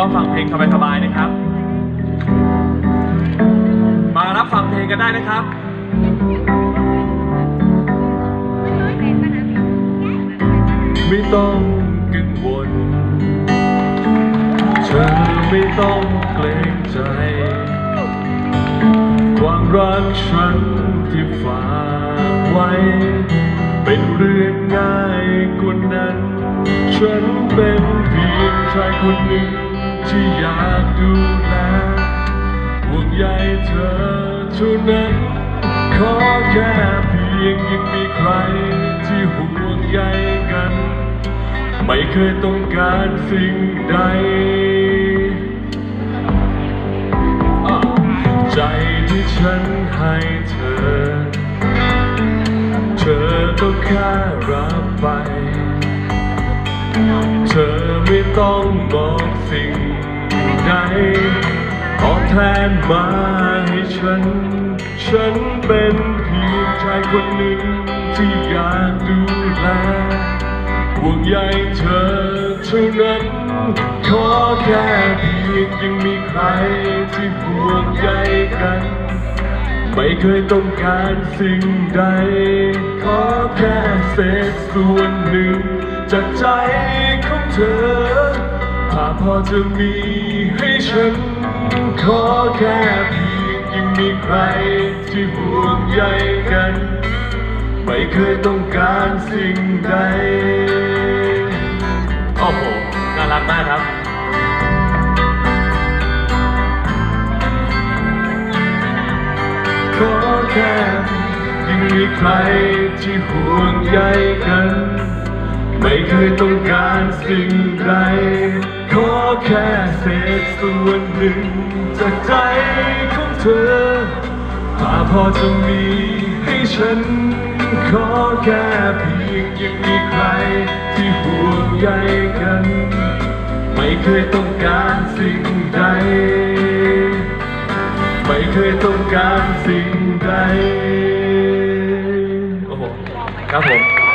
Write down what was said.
ก็ฟังเพลงสบายๆนะครับ มารับฟังเพลงกันได้นะครับไม่ต้องกังวล เธอไม่ต้องเกรงใจ ความรักฉันที่ฝากไว้ เป็นเรื่องง่ายกว่านั้น ฉันเป็นเพียงชายคนหนึ่ง ที่อยากดูแลห่วงใยเธอเท่านั้น ขอแค่เพียงยังมีใครที่ห่วงใยกัน ไม่เคยต้องการสิ่งใด ใจที่ฉันให้เธอ เธอก็แค่รับไป เธอไม่ต้องบอกสิ่ง ใดตอบแทนมาให้ฉัน ฉันเป็นเพียงชายคนหนึ่งที่อยากดูแลห่วงใยเธอเท่านั้น ขอแค่เพียงยังมีใครที่ห่วงใยกัน ไม่เคยต้องการสิ่งใด ขอแค่เศษส่วนหนึ่ง จากใจของเธอ ถ้าพอจะมี ฉันขอแค่เพียงยังมีใครที่ห่วงใยกัน ไม่เคยต้องการสิ่งใด โอ้โห น่ารักมากครับ ขอแค่ยังมีใครที่ห่วงใยกัน ไม่เคยต้องการสิ่งใดขอ แค่เศษส่วนหนึ่งจากใจของเธอ ถ้าพอจะมีให้ฉัน ขอแค่เพียงยังมีใครที่ห่วงใยกัน ไม่เคยต้องการสิ่งใด ไม่เคยต้องการสิ่งใด โอ้โห ครับผม